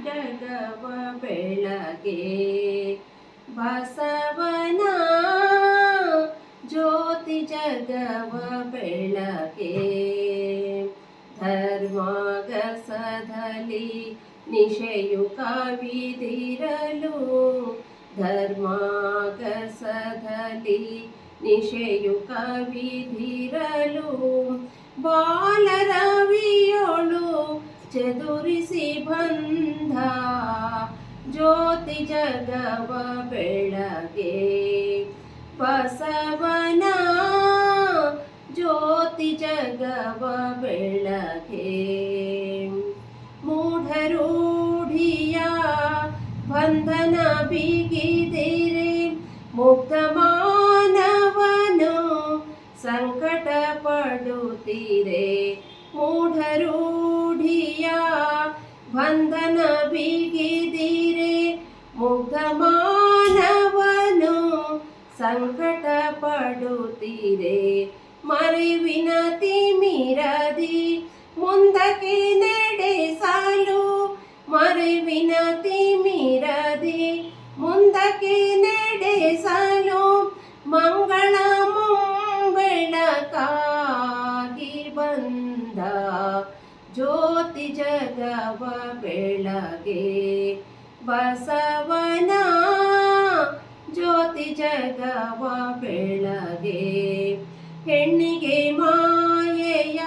ಜಗವ ಬೆಳಗೆ ಬಸವನ ಜ್ಯೋತಿ ಜಗವ ಬೆಳಗೆ ಧರ್ಮಾಗಸದಲ್ಲಿ ನಿಶೆಯು ಕವಿದಿರಲು ಧರ್ಮಾಗಸದಲ್ಲಿ ನಿಶೆಯು ಕವಿದಿರಲು ಬಾಲರವಿಯೋಳು ಚದುರಿಸಿ ಬಂಧ ಜ್ಯೋತಿ ಜಗವ ಬೆಳಗೆ ಬಸವನ ಜ್ಯೋತಿ ಜಗವ ಬೆಳಗೆ ಮೂಢರೂಢಿಯ ಬಂಧನ ಬಿಗಿದಿರೆ, ಮುಕ್ತ ಮಾನವನು ಸಂಕಟ ಪಡುತ್ತೀರೆ ಬಿಗಿದಿರೆ ಮುಗ್ಧ ಮಾನವನು ಸಂಕಟ ಪಡುತ್ತೀರೆ. ಮರಿವಿನ ತಿಮಿರದಿ ಮುಂದಕ್ಕೆ ನಡೆಸಲು, ಮರಿವಿನ ತಿಮಿರದಿ ಮುಂದಕ್ಕೆ ನಡೆಸಲು, ಮಂಗಳ ಮುಂಬೆಳಕಾಗಿ ಬಂದ ಜ್ಯೋತಿ ಜಗವ ಬೆಳಗೆ ಬಸವನ ಜ್ಯೋತಿ ಜಗವ ಬೆಳಗೆ ಹೆಣ್ಣಿಗೆ ಮಾಯೆಯ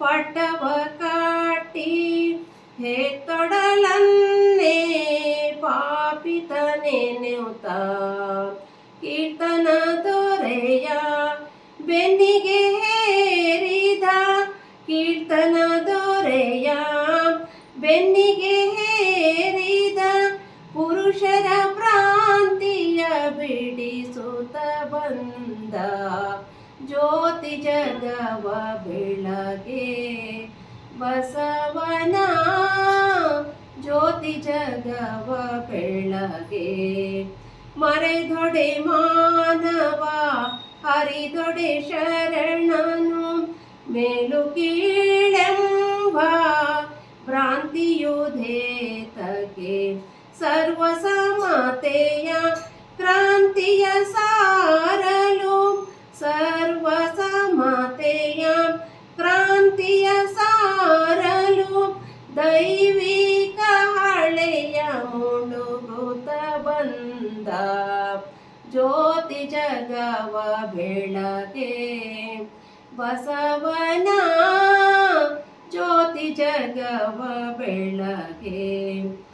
ಪಟವ ಕಾಟಿ ಹೆತ್ತೊಡಲನ್ನೇ ಪಾಪಿತನೆ ನೆವುತ. ಕೀರ್ತನ ದೊರೆಯ ಬೆನ್ನಿಗೆ ಹೇರಿದ ಕೀರ್ತನ ಬೆನ್ನಿಗೆ ಹೇರಿದ ಪುರುಷರ ಭ್ರಾಂತಿಯ ಬಿಡಿಸುತ್ತ ಬಂದ ಜ್ಯೋತಿ ಜಗವ ಬೆಳಗೆ ಬಸವನ ಜ್ಯೋತಿ ಜಗವ ಬೆಳಗೆ ಮರೆದೊಡೆ ಮಾನವ, ಹರಿದೊಡೆ ಶರಣನು ಮೇಲು ಕೀಳೆಂಬ ಭ್ರಾಂತಿಯುಧೇತಗೆ ಸರ್ವ ಸಮತೆಯ ಕ್ರಾಂತಿಯ ಸಾರಲು ಸರ್ವ ಸಮತೆಯ ಕ್ರಾಂತಿಯ ಸಾರಲು ದೈವಿಕ ಹಳೆಯ ಮುಳುಗುತ್ತ ಬಂದ ಜ್ಯೋತಿ ಜಗವ ಬೆಳಗೆ ಬಸವನ ಜ್ಯೋತಿ ಜಗವ ಬೆಳಗೆ